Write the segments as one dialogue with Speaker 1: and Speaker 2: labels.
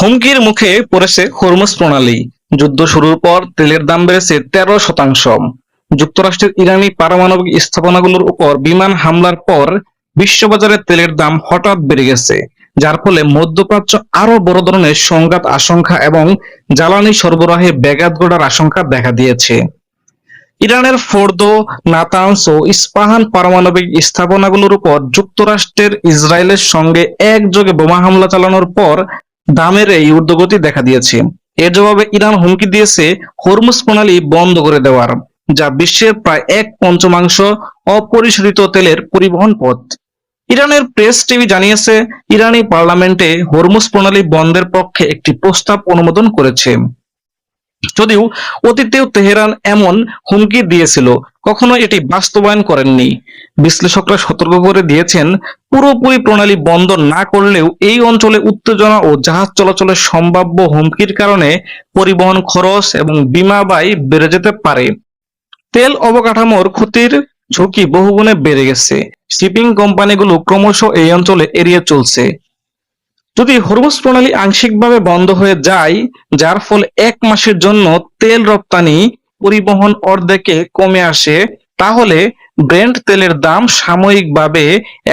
Speaker 1: হুমকির মুখে পড়েছে হরমুজ প্রণালী। যুদ্ধ শুরুর পর তেলের দাম বেড়েছে তেরো শতাংশ। যুক্তরাষ্ট্রের ইরানি পারমাণবিক স্থাপনাগুলোর উপর বিমান হামলার পর বিশ্ববাজারে তেলের দাম হঠাৎ বেড়ে গেছে, যার ফলে মধ্যপ্রাচ্য আরও বড় ধরনের সংঘাত আশঙ্কা এবং জ্বালানি সরবরাহে ব্যাঘাত ঘটার আশঙ্কা দেখা দিয়েছে। ইরানের ফোর্দো, নাতানস ও ইস্পাহান পারমাণবিক স্থাপনাগুলোর উপর যুক্তরাষ্ট্রের ইসরায়েলের সঙ্গে একযোগে বোমা হামলা চালানোর পর দামের এই ঊর্ধ্বগতি দেখা দিয়েছে। এর জবাবে ইরান হুমকি দিয়েছে হরমুজ প্রণালী বন্ধ করে দেওয়ার, যা বিশ্বের প্রায় এক পঞ্চমাংশ অপরিশোধিত তেলের পরিবহন পথ। ইরানের প্রেস টিভি জানিয়েছে, ইরানি পার্লামেন্টে হরমুজ প্রণালী বন্ধের পক্ষে একটি প্রস্তাব অনুমোদন করেছে। যদিও অতীতেও তেহরান এমন হুমকি দিয়েছিল, কখনো এটি বাস্তবায়ন করেননি। বিশ্লেষকরা সতর্ক করে দিয়েছেন, পুরোপুরি প্রণালী বন্ধ না করলেও এই অঞ্চলে উত্তেজনা ও জাহাজ চলাচলের সম্ভাব্য হুমকির কারণে পরিবহন খরচ এবং বিমা ব্যয় বেড়ে যেতে পারে। তেল অবকাঠামোর ক্ষতির ঝুঁকি বহুগুণে বেড়ে গেছে। শিপিং কোম্পানিগুলো ক্রমশ এই অঞ্চলে এড়িয়ে চলছে। যদি হরমুজ প্রণালী আংশিকভাবে বন্ধ হয়ে যায়, যার ফলে এক মাসের জন্য তেল রপ্তানি পরিবহন অর্ধেকে কমে আসে, তাহলে ব্রেন্ট তেলের দাম সাময়িকভাবে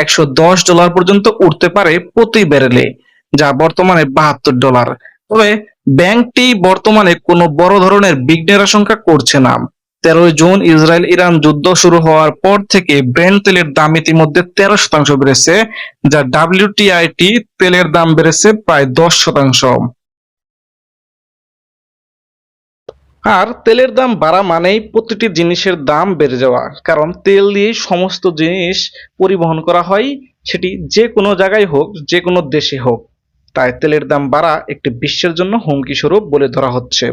Speaker 1: একশো দশ ডলার পর্যন্ত উঠতে পারে প্রতি ব্যারেলে, যা বর্তমানে বাহাত্তর ডলার। তবে ব্যাংকটি বর্তমানে কোনো বড় ধরনের বিঘ্নের আশঙ্কা করছে না। তেরোই জুন ইসরায়েল ইরান যুদ্ধ শুরু হওয়ার পর থেকে ব্রেন্ট তেলের দাম ইতিমধ্যে তেরো শতাংশ বেড়েছে, যা ডাব্লিউটিআইটি তেলের দাম বেড়েছে প্রায় দশ শতাংশ। আর তেলের দাম বাড়া মানেই প্রতিটি জিনিসের দাম বেড়ে যাওয়া, কারণ তেল দিয়ে সমস্ত জিনিস পরিবহন করা হয়, সেটি যে কোনো জায়গায় হোক, যে কোনো দেশে হোক। তাই তেলের দাম বাড়া একটি বিশ্বের জন্য হুমকি স্বরূপ বলে ধরা হচ্ছে।